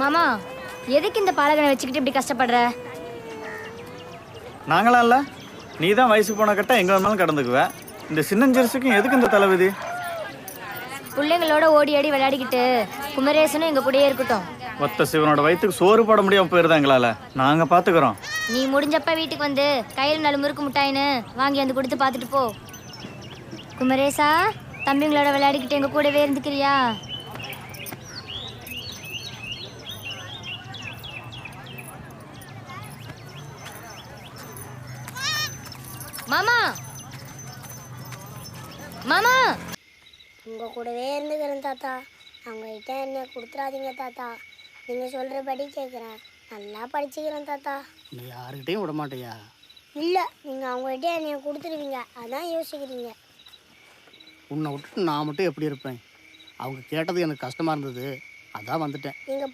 மாமா எதுக்கு இந்த பாலகனை வச்சுக்கிட்டு இப்படி கஷ்டப்படுற? நாங்களாம் இல்லை. நீ தான் வயசுக்கு போன கட்ட எங்கே வேணாலும் கடந்துக்குவேன் இந்த சின்னஞ்சிறுசுக்கும் எதுக்கு இந்த தலைவிதி? பிள்ளைங்களோட ஓடி ஆடி விளையாடிக்கிட்டு குமரேசனும் எங்க கூடயே இருக்கட்டும். ஒத்த சிவனோட வயிற்றுக்கு சோறு போட முடியாம போயிருந்தா எங்களால்? நாங்கள் பார்த்துக்குறோம் நீ முடிஞ்சப்ப வீட்டுக்கு வந்து கையில் நல்ல முறுக்கு முட்டாயின்னு வாங்கி வந்து கொடுத்து பார்த்துட்டு போ. குமரேசா தம்பிங்களோட விளையாடிக்கிட்டு எங்க கூடவே இருந்துக்கிறியா? மாமா. மாமா. உங்கள் கூடவே இருந்துக்கிறேன் தாத்தா. அவங்ககிட்ட என்ன கொடுத்துறாதீங்க தாத்தா. நீங்கள் சொல்கிறபடி கேட்குறேன் நல்லா படிச்சுக்கிறேன் தாத்தா. நீ யாருக்கிட்டையும் விட மாட்டியா? இல்லை நீங்கள் அவங்ககிட்ட என்னைய கொடுத்துருவீங்க. அதான் யோசிக்கிறீங்க. உன்னை விட்டுட்டு நான் மட்டும் எப்படி இருப்பேன்? அவங்க கேட்டது எனக்கு கஷ்டமாக இருந்தது. அதான் வந்துட்டேன். நீங்கள்